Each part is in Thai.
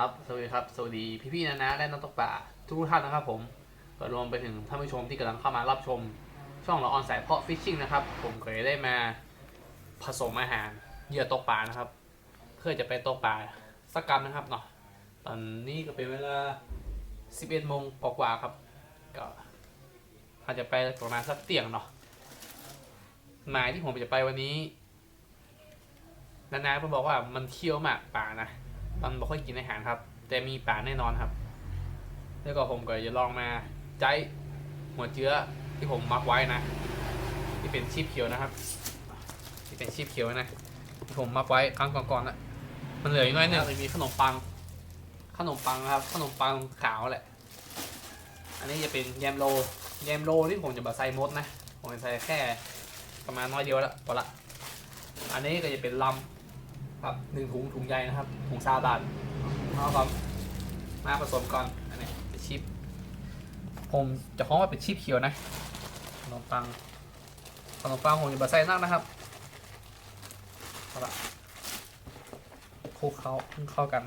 ครับ สวัสดีครับ สวัสดีพี่ๆนะนะและนักตกป่าทุกท่านนะครับผมก็รวมไปถึงท่านผู้ชมที่กำลังเข้ามารับชม ช่องเราออนสายเพาะฟิชชิ่งนะครับ ผมเคยได้มาผสมอาหารเหยื่อตกปลานะครับ เพื่อจะไปตกปลาสักกรรมนะครับเนาะ ตอนนี้ก็เป็นเวลา 11โมงกว่าครับ ก็อาจจะไปประมาณสักเตียงเนาะ หมายที่ผมจะไปวันนี้นานาเพิ่นบอกว่ามันเคี้ยวมากป่านะ มันไม่ค่อยกินอาหารครับ แต่มีป่าแน่นอนครับ แล้วก็ผมก็จะลองมาใจหัวเชื้อที่ผมมักไว้นะ ที่เป็นชีพเขียวนะครับ ที่เป็นชีพเขียวนะที่ผมมักไว้ครั้งก่อนๆนะมันเหลืออีกน้อยหนึงมีขนมปัง ขนมปังครับ ขนมปังขาวแหละ อันนี้จะเป็นแยมโลแยมโลที่ผมจะบะใส่มดนะ ผมจะใส่แค่ประมาณน้อยเดียวแล้วพอละ อันนี้ก็จะเป็นลำ ครับหนึ่งถุงถุงใหญ่นะครับถุงซาบานเอาครับมาผสมก่อนอันนี้เป็นชิปผมจะคล้องว่าเป็นชิปเขียวนะขนมปังขนมปังผมจะบะใส่นักนะครับเอาละคลุกเขาเข้ากัน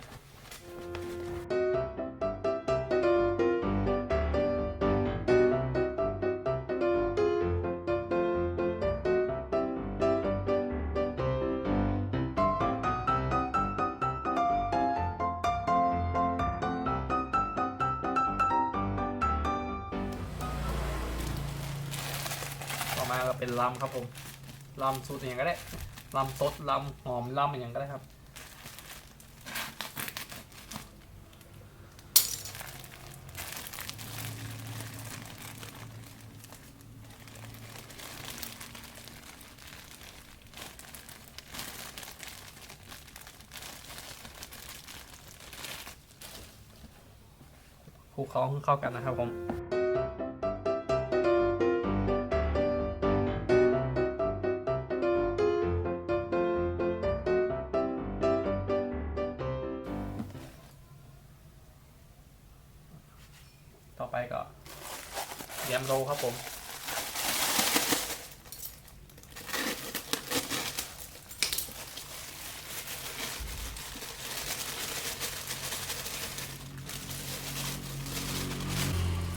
ก็เป็นลำครับผมลำสูตรอย่างก็ได้ลำสดลำหอมลำอย่างก็ได้ครับคลุกเคล้าให้เข้ากันนะครับผม ไปก็ยมโรครับผม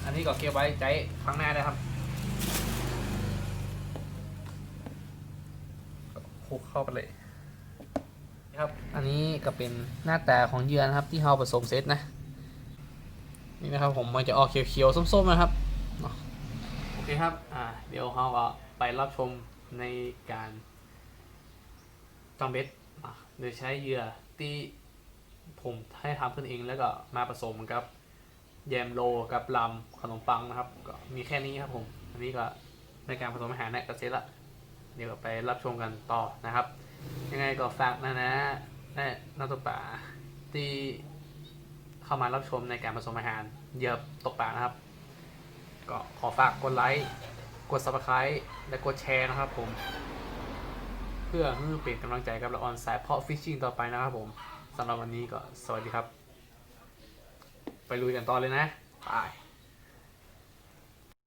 อันนี้ก็เก็บไว้ใจข้างหน้านะครับคลุกเข้าไปเลยครับ อันนี้ก็เป็นหน้าตาของเยือนครับที่เราผสมเซตนะ นี่นะครับผมมันจะออกเขียวๆส้มๆนะครับโอเคครับอ่าเดี๋ยวเราก็ไปรับชมในการตำเบ็ดโดยใช้เหยื่อที่ผมให้ทำขึ้นเองแล้วก็มาผสมกับแยมโลกับลำขนมปังนะครับ ก็มีแค่นี้ครับผมอันนี้ก็ในการผสมอาหารเนี่ยก็เสร็จละเดี๋ยวไปรับชมกันต่อนะครับ ยังไงก็ฝากนะนะและนักตกป่าที่ เข้ามารับชมในการผสมอาหารเหยื่อตกปลานะครับ ก็ขอฝากกดไลค์กด subscribe และกดแชร์นะครับผม เพื่อให้เป็นกำลังใจกับเราออนสายเพาะฟิชชิ่งต่อไปนะครับผมสำหรับวันนี้ก็สวัสดีครับ ไปลุยกันต่อเลยนะไป